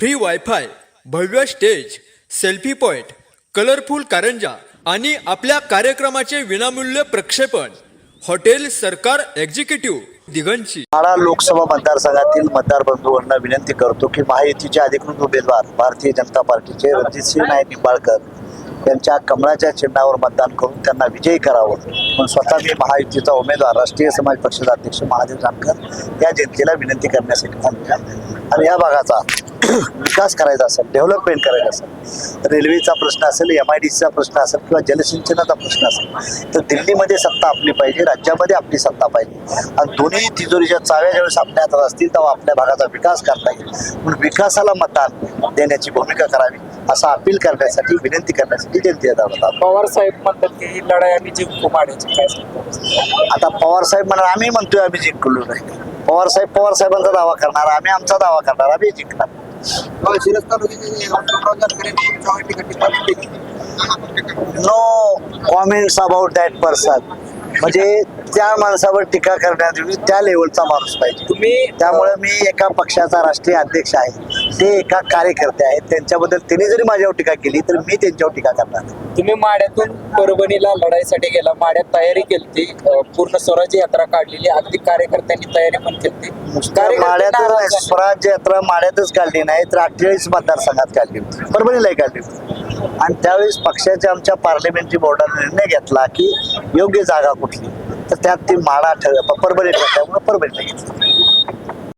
free wifi भव्य stage selfie point colourful कारंजा आणि आपल्या कार्यक्रमाचे विनामूल्य प्रक्षेपण. हॉटेल सरकार एक्झिक्युटिव्ह दिगंची. माळा लोकसभा मतदारसंघातील मतदार बंधूंना विनंती करतो की महायुतीचे अधिकृत उमेदवार भारतीय जनता पार्टीचे रणजितसिंह नाईक निंबाळकर यांच्या कमळाच्या चिन्हावर मतदान करून त्यांना विजयी करावं. पण स्वतः मी महायुतीचा उमेदवार राष्ट्रीय समाज पक्षाचे अध्यक्ष महादेव जानकर या जनतेला विनंती करण्यासाठी आणि या भागाचा विकास करायचा असेल डेव्हलपमेंट करायचं असेल रेल्वेचा प्रश्न असेल एम आय डी सीचा प्रश्न असेल किंवा जलसिंचनाचा प्रश्न असेल तर दिल्लीमध्ये सत्ता आपली पाहिजे राज्यामध्ये आपली सत्ता पाहिजे. आणि दोन्ही तिजोरीच्या चाव्या ज्यावेळेस आपल्या हातात असतील तेव्हा आपल्या भागाचा विकास करता येईल. म्हणून विकासाला मतदान देण्याची भूमिका करावी असं अपील करण्यासाठी विनंती करण्यासाठी दाखवतात पवार साहेब म्हणतात की ही लढाई आम्ही जिंकू माड्याची? आता पवार साहेब म्हणा आम्ही म्हणतोय आम्ही जिंकलो नाही. पवार साहेब पवार साहेबांचा दावा करणार आम्ही आमचा दावा करणार आम्ही जिंकणार. No comments about that person. म्हणजे त्या माणसावर टीका करण्यापूर्वी त्या लेवलचा माणूस पाहिजे. तुम्ही त्यामुळे मी एका पक्षाचा राष्ट्रीय अध्यक्ष आहे. ते एका कार्यकर्ते आहेत. त्यांच्याबद्दल त्यांनी जरी माझ्यावर टीका केली तर मी त्यांच्यावर टीका करणार. तुम्ही माड्यातून परभणीला लढाईसाठी गेला. माड्यात तयारी केली पूर्ण स्वराज्य यात्रा काढलेली. अगदी कार्यकर्त्यांनी तयारी पण केली नुसतं माड्यातच स्वराज्य यात्रा माड्यातच काढली नाही तर अठ्ठेचाळीस मतदारसंघात काढली परभणीलाही काढली आणि त्यावेळेस पक्षाच्या आमच्या पार्लमेंटरी बोर्डाने निर्णय घेतला की योग्य जागा कुठली? तर त्यात ती माडा ठर परभणी ठरल्यामुळे परभणीला घेतली